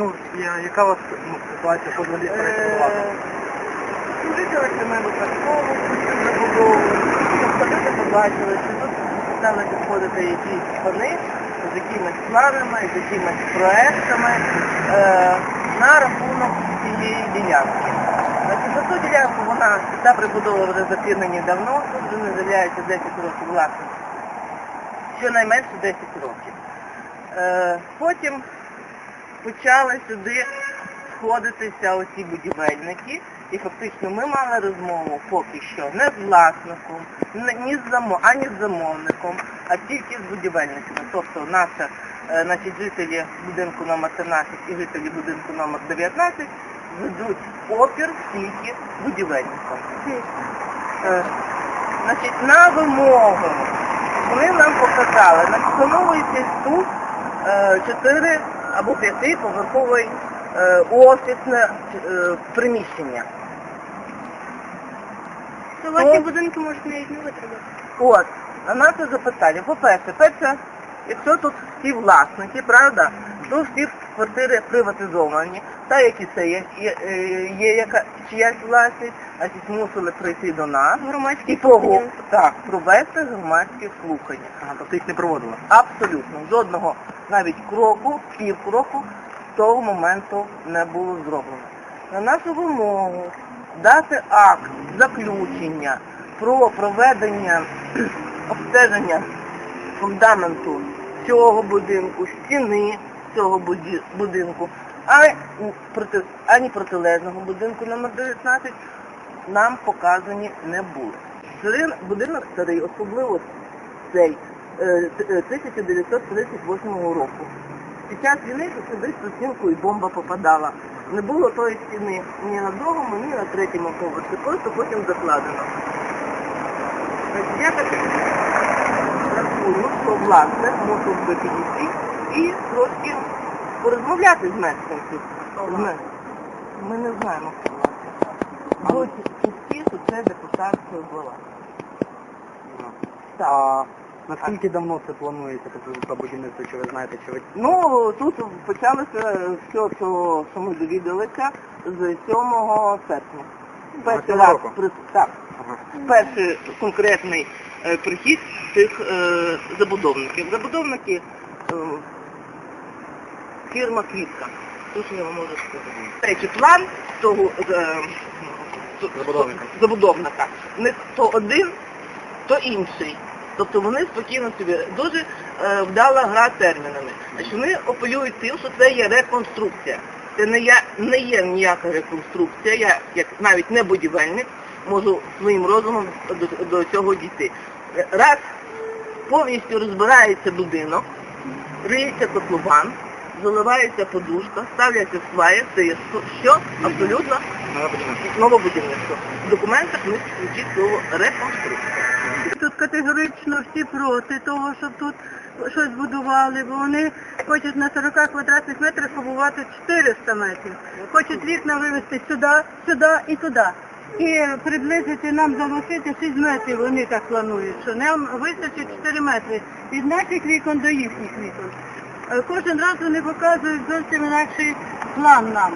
Ну, я- яка у вас ну, ситуація журналістам перебувати? Е, Служителі Кремлю Паркову, забудову. Тобто побачили, що тут стали підходити якісь пани з якимись планами, з якимись проектами е, на рахунок цієї ділянки. За ту ділянку вона, та прибудова вже закинені давно, тут вже не з'являється 10 років власності. Щонайменше 10 років. Е, потім почали сюди сходитися оці будівельники, і фактично ми мали розмову поки що не з власником, ні з замо, ані з замовником, а тільки з будівельниками. Тобто наші, е, наші жителі будинку номер 13 і жителі будинку номер 19 ведуть опір тільки будівельникам. Е, Значить, на вимогу вони нам показали, на встановлюється тут е, чотири або п'ятиповерховий е, офісне е, приміщення. То ваші будинки можуть навіть не витримати. От, на наше запитання. По-перше, перше, якщо тут всі власники, правда, то всі квартири приватизовані, та які це є, є, е, є яка чиясь власність, значить мусили прийти до нас Громадські і пого так, провести громадські слухання. Ага, тобто їх не проводили. Абсолютно. Жодного навіть кроку, пів кроку з того моменту не було зроблено. На нашу вимогу дати акт заключення про проведення обстеження фундаменту цього будинку, стіни цього будинку, ані протилежного будинку номер 19 нам показані не були. Будинок старий, особливо цей 1938 року. Під час війни сюди з стінку і бомба попадала. Не було тої стіни ні на другому, ні на третьому поверсі, просто потім закладено. Я так рахую, що власне мусив би підійти і трошки порозмовляти з мешканців. Ми не знаємо, хто власне. Будь пусті, що це депутатська була. Так. Наскільки давно це планується, тобто це будівництво, чи ви знаєте, чи ви... Ну, тут почалося все, що, що ми довідалися з 7 серпня. Перший раз року? при- так, Ага. перший конкретний е, прихід цих е, забудовників. Забудовники е, фірма Квітка. Тут я вам можу сказати. Третій план того е, Забудовника. забудовника. Них то один, то інший. Тобто вони спокійно собі дуже е, вдала гра термінами. Значить, вони апелюють тим, що це є реконструкція. Це не, я, не є ніяка реконструкція. Я, як навіть не будівельник, можу своїм розумом до, до цього дійти. Раз повністю розбирається будинок, риється котлован, заливається подушка, ставляться сваї, це є що абсолютно Нове будівництво. В документах ми звучить слово реконструкція. Тут категорично всі проти того, щоб тут щось будували, бо вони хочуть на 40 квадратних метрах побувати 400 метрів. Хочуть вікна вивезти сюди, сюди і туди. І приблизити нам залишити 6 метрів, вони так планують, що нам вистачить 4 метри від наших вікон до їхніх вікон. Кожен раз вони показують зовсім інакший план нам.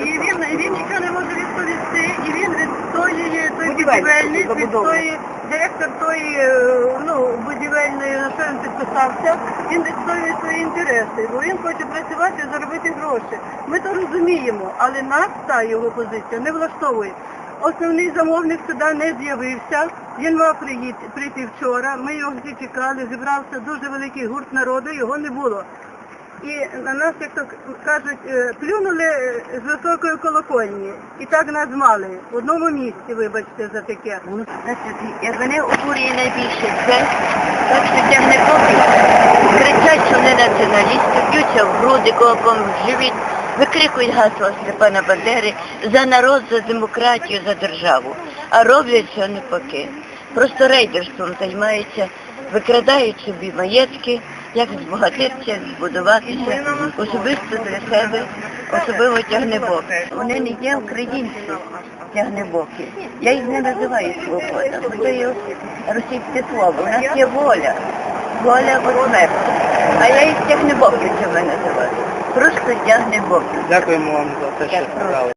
І він, він нічого не може відповісти, і він відстоює той Будівельник, будівельник, відстоює директор тої е, ну, будівельної, на що він підписався, він відстоює свої інтереси, бо він хоче працювати і заробити гроші. Ми то розуміємо, але нас та його позиція не влаштовує. Основний замовник сюди не з'явився. Він мав приїти- прийти вчора. Ми його всі чекали, зібрався дуже великий гурт народу, його не було. І на нас, як то кажуть, е, плюнули е, з високої колокольні. І так нас мали. В одному місці, вибачте, за таке. Як вони обурює найбільше це, так що тягне попіл, кричать, що вони націоналісти, б'ються в груди, кулаком в живіт, викрикують гасло Степана Бандери за народ, за демократію, за державу. А роблять це навпаки. Просто рейдерством займаються, викрадають собі маєтки, як збагатитися, збудуватися, особисто для себе, особливо тягнебоки. Вони не є українці, тягнебоки. Я їх не називаю свобода, бо це є російське слово. У нас є воля. Воля Бутмер. А я їх тягнебоківцями називаю. Просто тягнебоків. Дякуємо вам за те, що сказали.